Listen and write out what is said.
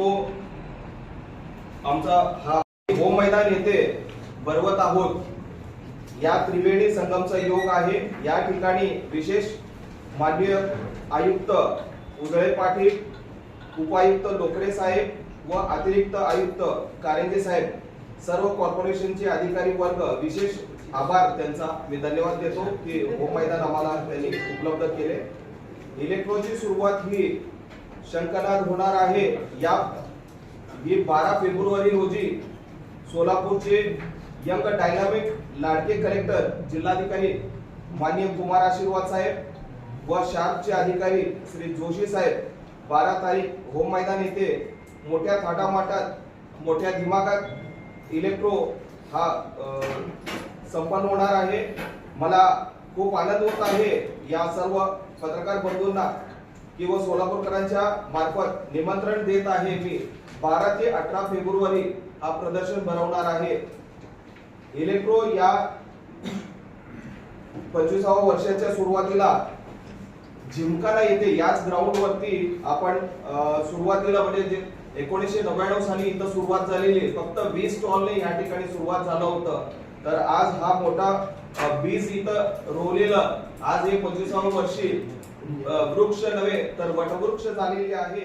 तो आमचा हा हो मैदान येथे भरवत आहोत. या त्रिवेणी संगमचा योग आहे. या ठिकाणी विशेष माननीय आयुक्त उजळे पाटील उपायुक्त लोकरे साहेब व अतिरिक्त आयुक्त कारंजे साहेब सर्व कॉर्पोरेशनचे अधिकारी वर्ग विशेष आभार त्यांचा. मी धन्यवाद देतो की होम मैदान आम्हाला त्यांनी उपलब्ध केले. इलेक्ट्रॉनची सुरुवात ही शंकनाद होणार आहे. या ही बारा फेब्रुवारी रोजी सोलापूरचे यंग डायनामिक लाडके कलेक्टर जिल्हाधिकारी माननीय कुमार आशीर्वाद साहेब व शार्पचे अधिकारी श्री जोशी साहेब बारा तारीख होम मैदान येथे मोठ्या थाटामाटात मोठ्या दिमागात इलेक्ट्रो हा संपन्न होणार आहे. मला खूप आनंद होत आहे. या सर्व पत्रकार बंधूंना किंवा सोलापूरकरांच्या मार्फत निमंत्रण देत आहे मी. बारा ते अठरा फेब्रुवारी हा प्रदर्शन भरवणार आहे. इलेक्ट्रो या पंचवीसाव्या वर्षाच्या सुरुवातीला जिमखाना येथे याच ग्राउंड वरती आपण सुरुवातीला म्हणजे एकोणीसशे नव्याण्णव साली इथं सुरुवात झालेली फक्त वीस स्टॉलने या ठिकाणी सुरुवात झालं होतं. तर आज हा मोठा बीज इथं रोवलेलं आज हे पंचवीसावं वर्षी वृक्ष नव्हे तर वटवृक्ष झालेले आहे.